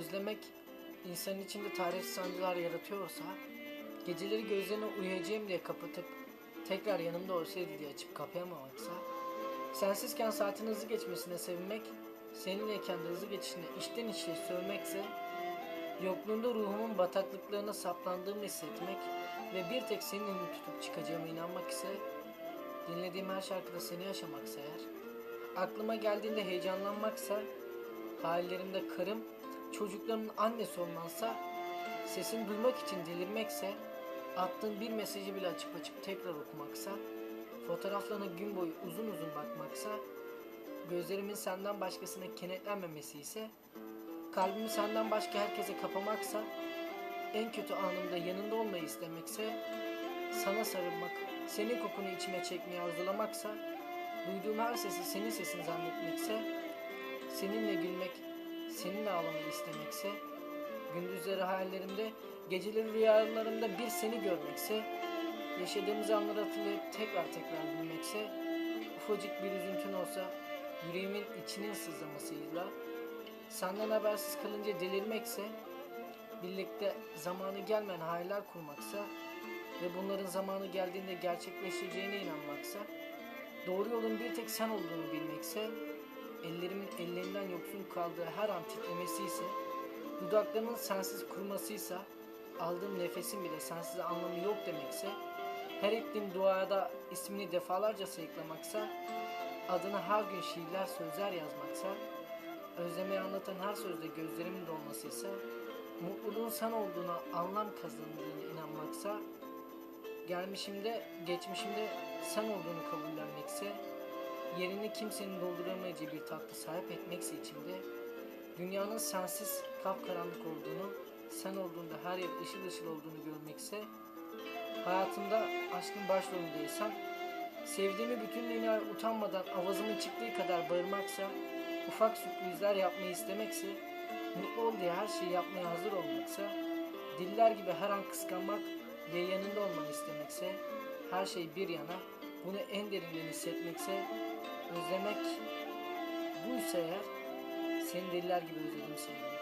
özlemek insanın içinde tarifsiz sancılar yaratıyorsa, geceleri gözlerine uyuyacağım diye kapatıp tekrar yanımda olsaydı diye açıp kapayamamaksa, sensizken saatin hızlı geçmesine sevinmek, seninleyken de hızlı geçişine içten içe sövmekse, yokluğunda ruhumun bataklıklarına saplandığımı hissetmek ve bir tek senin tutup çıkacağıma inanmak ise, dinlediğim her şarkıda seni yaşamaksa eğer, aklıma geldiğinde heyecanlanmaksa, hallerimde karım, çocuklarımın annesi olmansa, sesini duymak için delirmekse, attığın bir mesajı bile açıp açıp tekrar okumaksa, fotoğraflarına gün boyu uzun uzun bakmaksa, gözlerimin senden başkasına kenetlenmemesi ise, kalbimi senden başka herkese kapamaksa, en kötü anımda yanında olmayı istemekse, sana sarılmak, senin kokunu içime çekmeyi arzulamaksa, duyduğum her sesi senin sesin zannetmekse, seninle gülmek, seninle ağlamayı istemekse, gündüzleri hayallerimde, geceleri rüyalarımda bir seni görmekse, yaşadığımız anları hatırlayıp tekrar tekrar gülmekse, ufacık bir üzüntün olsa, yüreğimin içinin sızlamasıyla, senden habersiz kalınca delirmekse, birlikte zamanı gelmeyen hayaller kurmaksa ve bunların zamanı geldiğinde gerçekleşeceğine inanmaksa, doğru yolun bir tek sen olduğunu bilmekse, ellerimin ellerinden yoksun kaldığı her an titremesi ise, dudaklarımın sensiz kurumasıysa, aldığım nefesin bile sensiz anlamı yok demekse, her ettiğim duada ismini defalarca sayıklamaksa, adına her gün şiirler sözler yazmaksa, özlemeyi anlatan her sözde gözlerimin dolmasıysa, mutluluğun sen olduğuna anlam kazandığına inanmaksa, gelmişimde, geçmişimde sen olduğunu kabullenmekse, yerini kimsenin dolduramayacağı bir tatlı sahip etmekse içimde, dünyanın sensiz kapkaranlık olduğunu, sen olduğunda her yer ışıl ışıl olduğunu görmekse, hayatımda aşkın başrolündeysem, sevdiğimi bütünlüğüne utanmadan avazımın çıktığı kadar bağırmaksa, ufak sürprizler yapmayı istemekse, mutlu ol diye her şeyi yapmaya hazır olmaksa, diller gibi her an kıskanmak ve yanında olmanı istemekse, her şey bir yana, bunu en derinden hissetmekse, özlemek buysa eğer, seni deliler gibi özledim sevgilim.